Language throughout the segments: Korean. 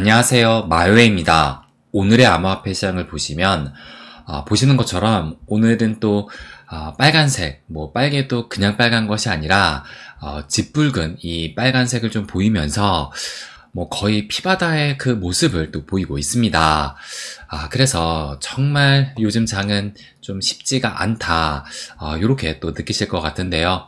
안녕하세요. 마요회입니다. 오늘의 암호화폐 시장을 보시면 아, 보시는 것처럼 오늘은 또 아, 빨간색, 뭐 빨개도 그냥 빨간 것이 아니라 어, 짙붉은 이 빨간색을 좀 보이면서 뭐 거의 피바다의 그 모습을 또 보이고 있습니다. 아, 그래서 정말 요즘 장은 좀 쉽지가 않다. 어, 이렇게 또 느끼실 것 같은데요.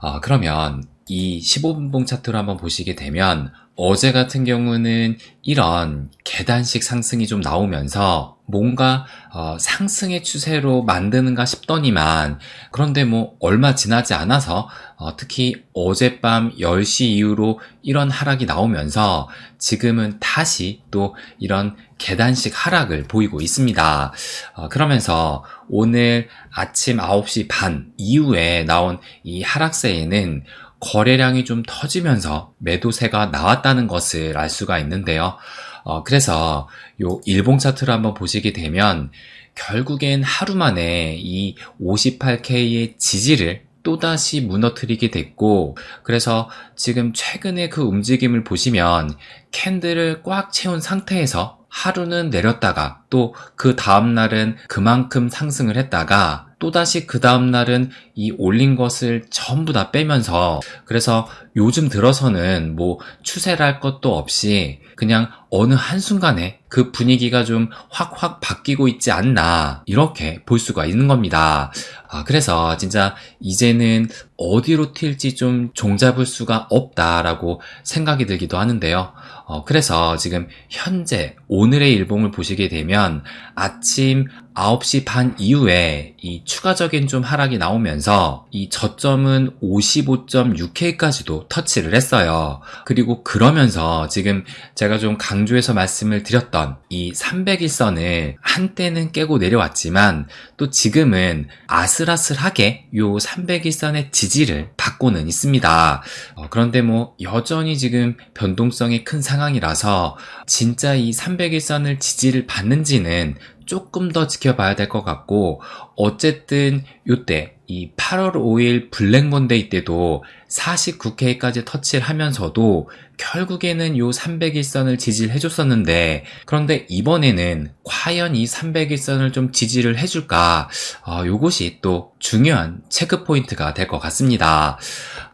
어, 그러면 이 15분봉 차트로 한번 보시게 되면 어제 같은 경우는 이런 계단식 상승이 좀 나오면서 뭔가 어, 상승의 추세로 만드는가 싶더니만 그런데 뭐 얼마 지나지 않아서 어, 특히 어젯밤 10시 이후로 이런 하락이 나오면서 지금은 다시 또 이런 계단식 하락을 보이고 있습니다. 어, 그러면서 오늘 아침 9시 반 이후에 나온 이 하락세에는 거래량이 좀 터지면서 매도세가 나왔다는 것을 알 수가 있는데요. 어, 그래서 요 일봉 차트를 한번 보시게 되면 결국엔 하루 만에 이 58K의 지지를 또다시 무너뜨리게 됐고, 그래서 지금 최근에 그 움직임을 보시면 캔들을 꽉 채운 상태에서 하루는 내렸다가 또 그 다음날은 그만큼 상승을 했다가 또다시 그 다음날은 이 올린 것을 전부 다 빼면서 그래서 요즘 들어서는 뭐 추세랄 것도 없이 그냥 어느 한순간에 그 분위기가 좀 확확 바뀌고 있지 않나 이렇게 볼 수가 있는 겁니다. 아, 그래서 진짜 이제는 어디로 튈지 좀 종잡을 수가 없다라고 생각이 들기도 하는데요. 어, 그래서 지금 현재 오늘의 일봉을 보시게 되면 아침 9시 반 이후에 이 추가적인 좀 하락이 나오면서 이 저점은 55.6K까지도 터치를 했어요. 그리고 그러면서 지금 제가 좀 강조해서 말씀을 드렸던 이 300일선을 한때는 깨고 내려왔지만 또 지금은 아슬아슬하게 요 300일선의 지지를 받고는 있습니다. 어, 그런데 뭐 여전히 지금 변동성이 큰 상황이라서 진짜 이 300일선을 지지를 받는지는 조금 더 지켜봐야 될 것 같고 어쨌든 요때 이 8월 5일 블랙 먼데이 때도 49K까지 터치를 하면서도 결국에는 요 300일선을 지지를 해줬었는데 그런데 이번에는 과연 이 300일선을 좀 지지를 해줄까 어, 요것이 또 중요한 체크 포인트가 될 것 같습니다.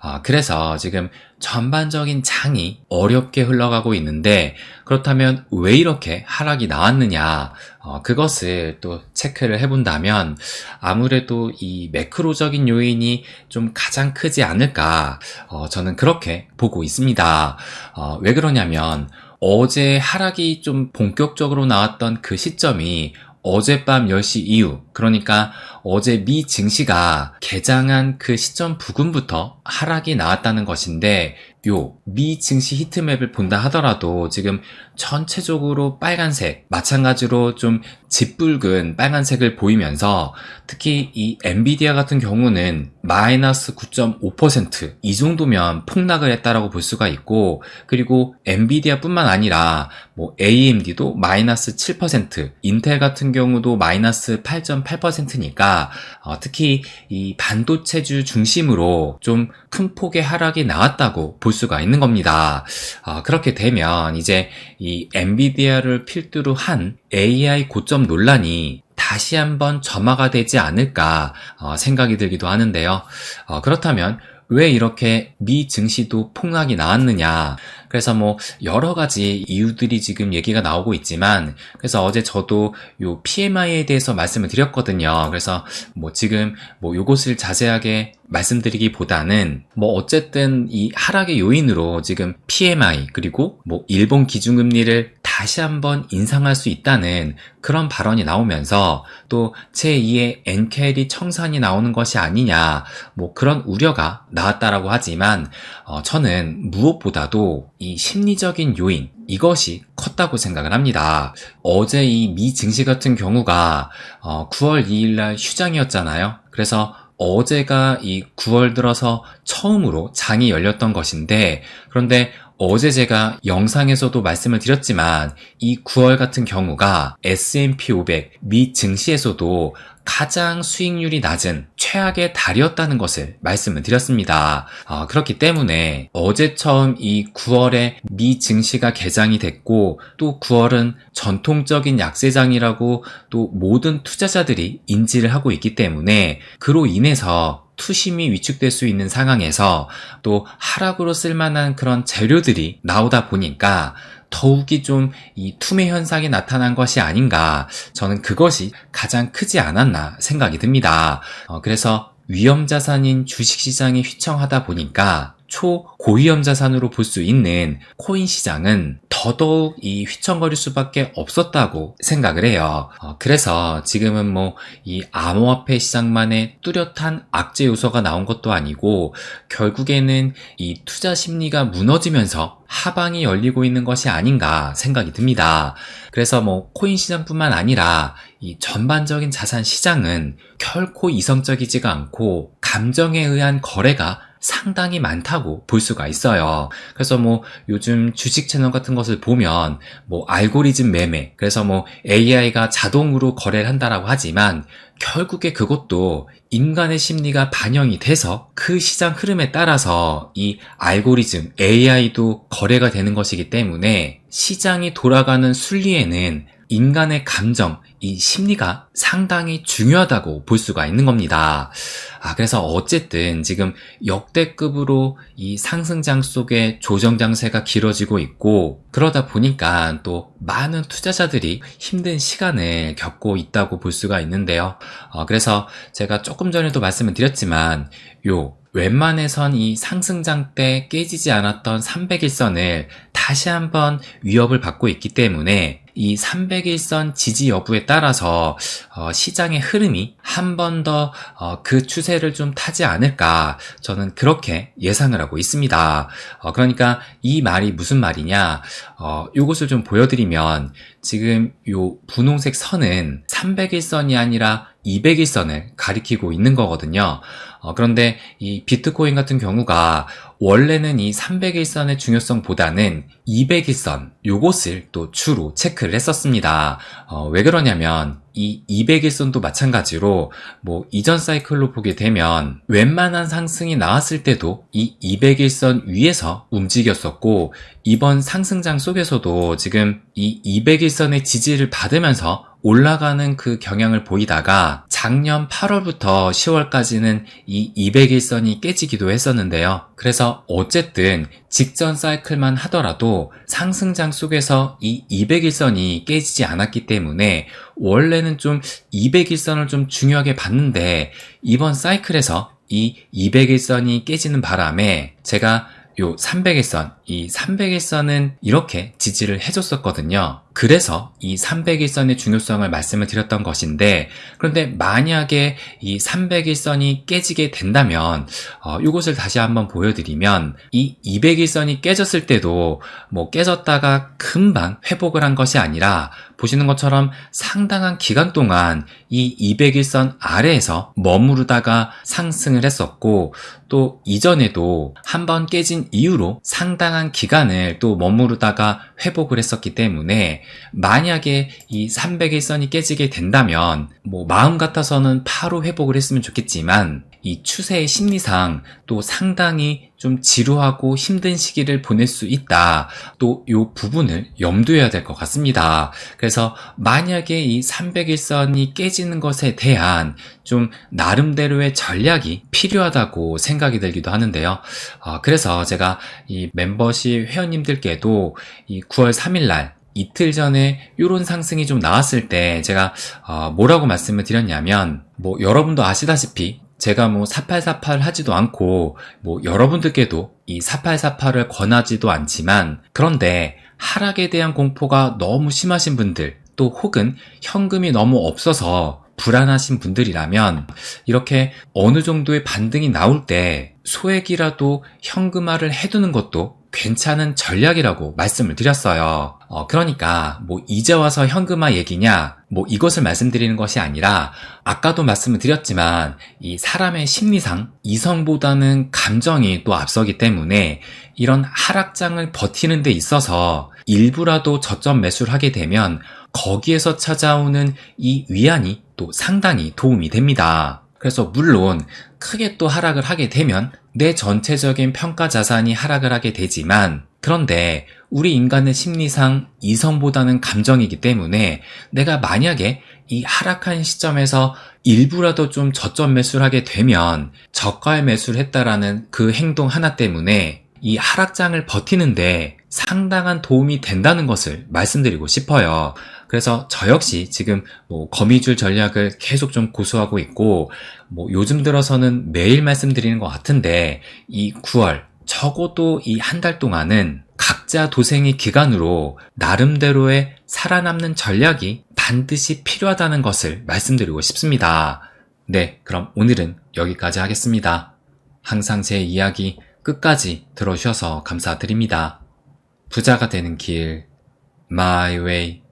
어, 그래서 지금 전반적인 장이 어렵게 흘러가고 있는데 그렇다면 왜 이렇게 하락이 나왔느냐 어, 그것을 또 체크를 해본다면 아무래도 이 매크로적인 요인이 좀 가장 크지 않을까 어, 저는 그렇게 보고 있습니다. 어, 왜 그러냐면 어제 하락이 좀 본격적으로 나왔던 그 시점이 어젯밤 10시 이후, 그러니까 어제 미 증시가 개장한 그 시점 부근부터 하락이 나왔다는 것인데, 요 미 증시 히트맵을 본다 하더라도 지금 전체적으로 빨간색, 마찬가지로 좀 짙붉은 빨간색을 보이면서 특히 이 엔비디아 같은 경우는 마이너스 9.5%이 정도면 폭락을 했다라고 볼 수가 있고 그리고 엔비디아 뿐만 아니라 뭐 AMD도 마이너스 7%, 인텔 같은 경우도 마이너스 8.8%니까 어, 특히 이 반도체주 중심으로 좀 큰 폭의 하락이 나왔다고 볼 수가 있는 겁니다. 어, 그렇게 되면 이제 이 엔비디아를 필두로 한 AI 고점 논란이 다시 한번 점화가 되지 않을까 어, 생각이 들기도 하는데요. 어, 그렇다면 왜 이렇게 미 증시도 폭락이 나왔느냐. 그래서 뭐 여러 가지 이유들이 지금 얘기가 나오고 있지만 그래서 어제 저도 요 PMI에 대해서 말씀을 드렸거든요. 그래서 뭐 지금 뭐 요것을 자세하게 말씀드리기보다는 뭐 어쨌든 이 하락의 요인으로 지금 PMI 그리고 뭐 일본 기준금리를 다시 한번 인상할 수 있다는 그런 발언이 나오면서 또 제2의 NKL이 청산이 나오는 것이 아니냐 뭐 그런 우려가 나왔다라고 하지만 어 저는 무엇보다도 이 심리적인 요인 이것이 컸다고 생각을 합니다. 어제 이 미 증시 같은 경우가 어 9월 2일 날 휴장이었잖아요. 그래서 어제가 이 9월 들어서 처음으로 장이 열렸던 것인데 그런데 어제 제가 영상에서도 말씀을 드렸지만 이 9월 같은 경우가 S&P 500 미 증시에서도 가장 수익률이 낮은 최악의 달이었다는 것을 말씀을 드렸습니다. 어, 그렇기 때문에 어제 처음 이 9월에 미 증시가 개장이 됐고 또 9월은 전통적인 약세장이라고 또 모든 투자자들이 인지를 하고 있기 때문에 그로 인해서 투심이 위축될 수 있는 상황에서 또 하락으로 쓸만한 그런 재료들이 나오다 보니까 더욱이 좀 이 투매 현상이 나타난 것이 아닌가 저는 그것이 가장 크지 않았나 생각이 듭니다. 어, 그래서 위험 자산인 주식 시장이 휘청하다 보니까 초고위험 자산으로 볼 수 있는 코인 시장은 더더욱 이 휘청거릴 수밖에 없었다고 생각을 해요. 어, 그래서 지금은 뭐 이 암호화폐 시장만의 뚜렷한 악재 요소가 나온 것도 아니고 결국에는 이 투자 심리가 무너지면서 하방이 열리고 있는 것이 아닌가 생각이 듭니다. 그래서 뭐 코인 시장뿐만 아니라 이 전반적인 자산 시장은 결코 이성적이지가 않고 감정에 의한 거래가 상당히 많다고 볼 수가 있어요. 그래서 뭐 요즘 주식 채널 같은 것을 보면 뭐 알고리즘 매매, 그래서 뭐 AI가 자동으로 거래를 한다라고 하지만 결국에 그것도 인간의 심리가 반영이 돼서 그 시장 흐름에 따라서 이 알고리즘, AI도 거래가 되는 것이기 때문에 시장이 돌아가는 순리에는 인간의 감정, 이 심리가 상당히 중요하다고 볼 수가 있는 겁니다. 아, 그래서 어쨌든 지금 역대급으로 이 상승장 속에 조정장세가 길어지고 있고, 그러다 보니까 또 많은 투자자들이 힘든 시간을 겪고 있다고 볼 수가 있는데요. 어, 그래서 제가 조금 전에도 말씀을 드렸지만, 요, 웬만해선 이 상승장 때 깨지지 않았던 300일선을 다시 한번 위협을 받고 있기 때문에 이 300일선 지지 여부에 따라서 어, 시장의 흐름이 한 번 더그 어, 추세를 좀 타지 않을까 저는 그렇게 예상을 하고 있습니다. 어, 그러니까 이 말이 무슨 말이냐? 어, 요것을 좀 보여드리면 지금 요 분홍색 선은 300일선이 아니라 200일선을 가리키고 있는 거거든요. 어, 그런데 이 비트코인 같은 경우가 원래는 이 300일선의 중요성보다는 200일선 요것을 또 주로 체크를 했었습니다. 어, 왜 그러냐면 이 200일선도 마찬가지로 뭐 이전 사이클로 보게 되면 웬만한 상승이 나왔을 때도 이 200일선 위에서 움직였었고 이번 상승장 속에서도 지금 이 200일선의 지지를 받으면서 올라가는 그 경향을 보이다가 작년 8월부터 10월까지는 이 200일선이 깨지기도 했었는데요. 그래서 어쨌든 직전 사이클만 하더라도 상승장 속에서 이 200일선이 깨지지 않았기 때문에 원래는 좀 200일선을 좀 중요하게 봤는데 이번 사이클에서 이 200일선이 깨지는 바람에 제가 요 300일선, 이 300일선은 이렇게 지지를 해줬었거든요. 그래서 이 300일선의 중요성을 말씀을 드렸던 것인데, 그런데 만약에 이 300일선이 깨지게 된다면, 어, 이것을 다시 한번 보여드리면, 이 200일선이 깨졌을 때도 뭐 깨졌다가 금방 회복을 한 것이 아니라, 보시는 것처럼 상당한 기간 동안 이 200일선 아래에서 머무르다가 상승을 했었고, 또 이전에도 한번 깨진 이후로 상당한 기간을 또 머무르다가 회복을 했었기 때문에 만약에 이 300일선이 깨지게 된다면 뭐 마음 같아서는 바로 회복을 했으면 좋겠지만 이 추세의 심리상 또 상당히 좀 지루하고 힘든 시기를 보낼 수 있다. 또 이 부분을 염두해야 될 것 같습니다. 그래서 만약에 이 300일선이 깨지는 것에 대한 좀 나름대로의 전략이 필요하다고 생각이 들기도 하는데요. 어, 그래서 제가 이 멤버십 회원님들께도 이 9월 3일날 이틀 전에 이런 상승이 좀 나왔을 때 제가 어, 뭐라고 말씀을 드렸냐면 뭐 여러분도 아시다시피 제가 뭐 4848 하지도 않고 뭐 여러분들께도 이 4848을 권하지도 않지만 그런데 하락에 대한 공포가 너무 심하신 분들 또 혹은 현금이 너무 없어서 불안하신 분들이라면 이렇게 어느 정도의 반등이 나올 때 소액이라도 현금화를 해두는 것도 괜찮은 전략이라고 말씀을 드렸어요. 어, 그러니까 뭐 이제 와서 현금화 얘기냐 뭐 이것을 말씀드리는 것이 아니라 아까도 말씀을 드렸지만 이 사람의 심리상 이성보다는 감정이 또 앞서기 때문에 이런 하락장을 버티는 데 있어서 일부라도 저점 매수를 하게 되면 거기에서 찾아오는 이 위안이 또 상당히 도움이 됩니다. 그래서 물론 크게 또 하락을 하게 되면 내 전체적인 평가 자산이 하락을 하게 되지만 그런데 우리 인간의 심리상 이성보다는 감정이기 때문에 내가 만약에 이 하락한 시점에서 일부라도 좀 저점 매수를 하게 되면 저가에 매수를 했다라는 그 행동 하나 때문에 이 하락장을 버티는데 상당한 도움이 된다는 것을 말씀드리고 싶어요. 그래서 저 역시 지금 뭐 거미줄 전략을 계속 좀 고수하고 있고 뭐 요즘 들어서는 매일 말씀드리는 것 같은데 이 9월 적어도 이 한 달 동안은 각자 도생의 기간으로 나름대로의 살아남는 전략이 반드시 필요하다는 것을 말씀드리고 싶습니다. 네, 그럼 오늘은 여기까지 하겠습니다. 항상 제 이야기 끝까지 들어주셔서 감사드립니다. 부자가 되는 길, My Way.